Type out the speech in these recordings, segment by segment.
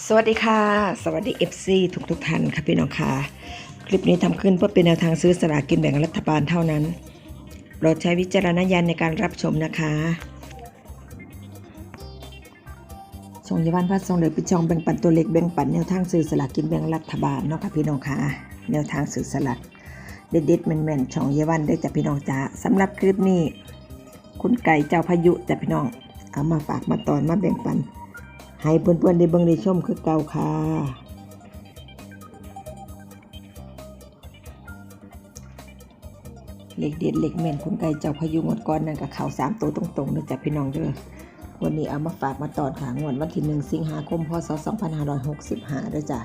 สวัสดีค่ะ สวัสดี FC ทุกทุกท่านค่ะพี่น้องค่ะ คลิปนี้ทำขึ้นเพื่อเป็นแนวทางซื้อสลากกินแบ่งรัฐบาลเท่านั้นโปรดใช้วิจารณญาณในการรับชมนะคะช่องยาวันพัดทรงเหลือปิดช่องแบ่งปันตัวเล็กแบ่งปันแนวทางซื้อสลากกินแบ่งรัฐบาลเนาะค่ะพี่น้องค่ะ แนวทางซื้อสลากเด็ดๆแม่นๆช่องเยาวันได้จากพี่น้องจ้าสำหรับคลิปนี้ คุณไก่เจ้าพายุจ้ะพี่น้อง เอามาฝากมาตอนมาแบ่งปัน ให้เพื่อนๆได้เบิ่งได้ชมคือเก่าค่ะเล็กเด็ดเล็กแม่นคุณไก่เจ้าพายุงวดก้อนนั่นกับเขาสามตัวตรงๆนะจ๊ะพี่น้องเด้อวันนี้เอามาฝากมาตอนค่ะงวดวันที่หนึ่งสิงหาคมพศ2565เด้อจ้ะ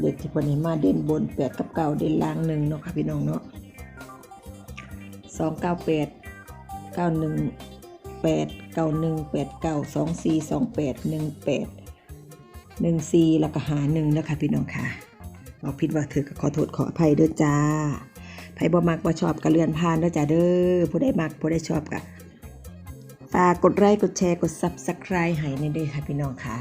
เด็กที่พนให้มาเด่นบนแปดกับเก้าเด่นล่างหนึ่งเนาะค่ะพี่น้องเนาะสองเก้าแปดเก้าหนึ่ง แปดเก้าหนึ่งแปดเก้าสองสี่สองแปดหนึ่งแปดหนึ่งสี่แล้วก็หาหนึ่งนะคะพี่น้องค่ะเอกผิดว่าถือก็ขอโทษขออภัยเด้อจ้าไผบ่มักบ่ชอบก็เลื่อนผ่านเด้อจ้าเด้อผู้ได้มักผู้ได้ชอบก็ฝากกดไลค์กดแชร์กด Subscribe ให้ในด้วยค่ะพี่น้องค่ะ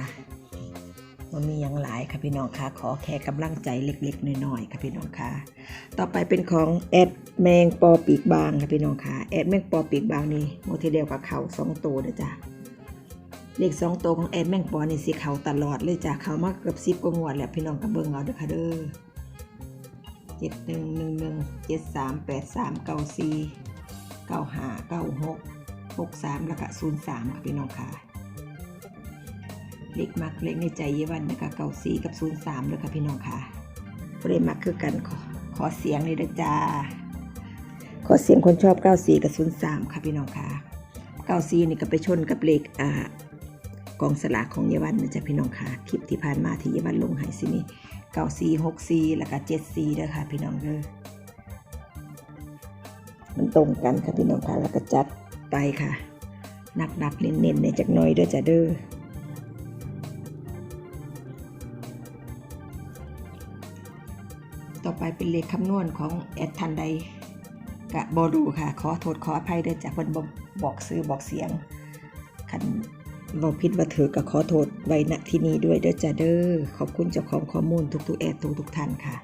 มันมีอย่างหลายค่ะพี่น้องค่ะขอแค่กำลังใจเล็กๆน้อยๆค่ะพี่น้องค่ะต่อไปเป็นของแอดแมงปอปีกบางค่ะพี่น้องค่ะแอดแมงปอปีกบางนี่โมเทเดียวกับเขาสองตัวเด้อจ้ะเลขสองตัวของแอดแมงปอนี่สิเขาตลอดเลยจ้ะเขามากเกือบสิบกว่างวดแล้วพี่น้องกับเบิ้งเอาเด้อค่ะเด้อเจ็ดหนึ่งหนึ่งหนึ่งเจ็ดสามแปดสามเก้าสี่เก้าห้าเก้าหกหกสามแล้วก็ศูนย์สามค่ะพี่น้องค่ะ เลขมักเลขในใจเยวันนะคะเก้าสี่กับศูนย์สามเลยค่ะพี่น้องค่ะผู้ใดมักคือกันขอขอเสียงเลยนะจ้าขอเสียงคนชอบ94กับ03ค่ะพี่น้องค่ะ94นี่ก็ไปชนกับเลขอ่ากองสลากของเยาวันนะจ๊ะพี่น้องค่ะคลิปที่ผ่านมาที่เยาวันลงให้สินี่94 64แล้วก็74เด้อค่ะพี่น้องเด้อมันตรงกันค่ะพี่น้องค่ะแล้วก็จัดไปค่ะหนักๆเน้นๆในจักน้อยเด้อจ้ะเด้อ ต่อไปเป็นเลขคำนวณของแอดทันใดกะบอดูค่ะ ขอโทษขออภัยด้วยจากเพิ่นบอกซื้อบอกเสียงคันบอกผิดว่าถือก็ขอโทษไว้ณที่นี้ด้วยเด้อจ้าเด้อขอบคุณเจ้าของข้อมูลทุกๆแอดทุกๆท่านค่ะ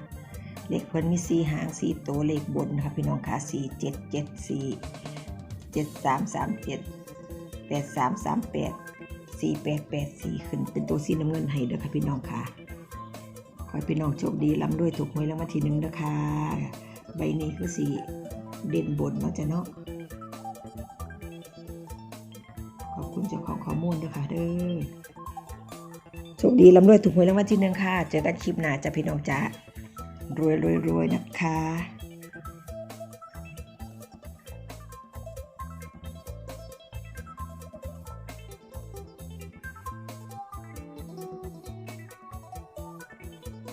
เลขเพิ่นมีสีหางสี่ตัวเลขบนค่ะพี่น้องค่ะสี่เจ็ดเจ็ดสี่เจ็ดสามสามเจ็ดแปดสามสามแปดสี่แปดแปดสี่ขึ้นเป็นตัวสีน้ำเงินให้เด้อค่ะพี่น้องค่ะ ให้พี่น้องโชคดีลำด้วยถูกหวยรางวัลที่หนึ่งนะคะใบนี้คือสีเด่นบนเนาะจ้ะเนาะขอบคุณเจ้าของข้อมูลด้วยค่ะเด้อโชคดีลำด้วยถูกหวยรางวัลที่หนึ่งค่ะเจอกันคลิปหน้าจ้ะพี่น้องจ้ารวยรวยรวยนะคะ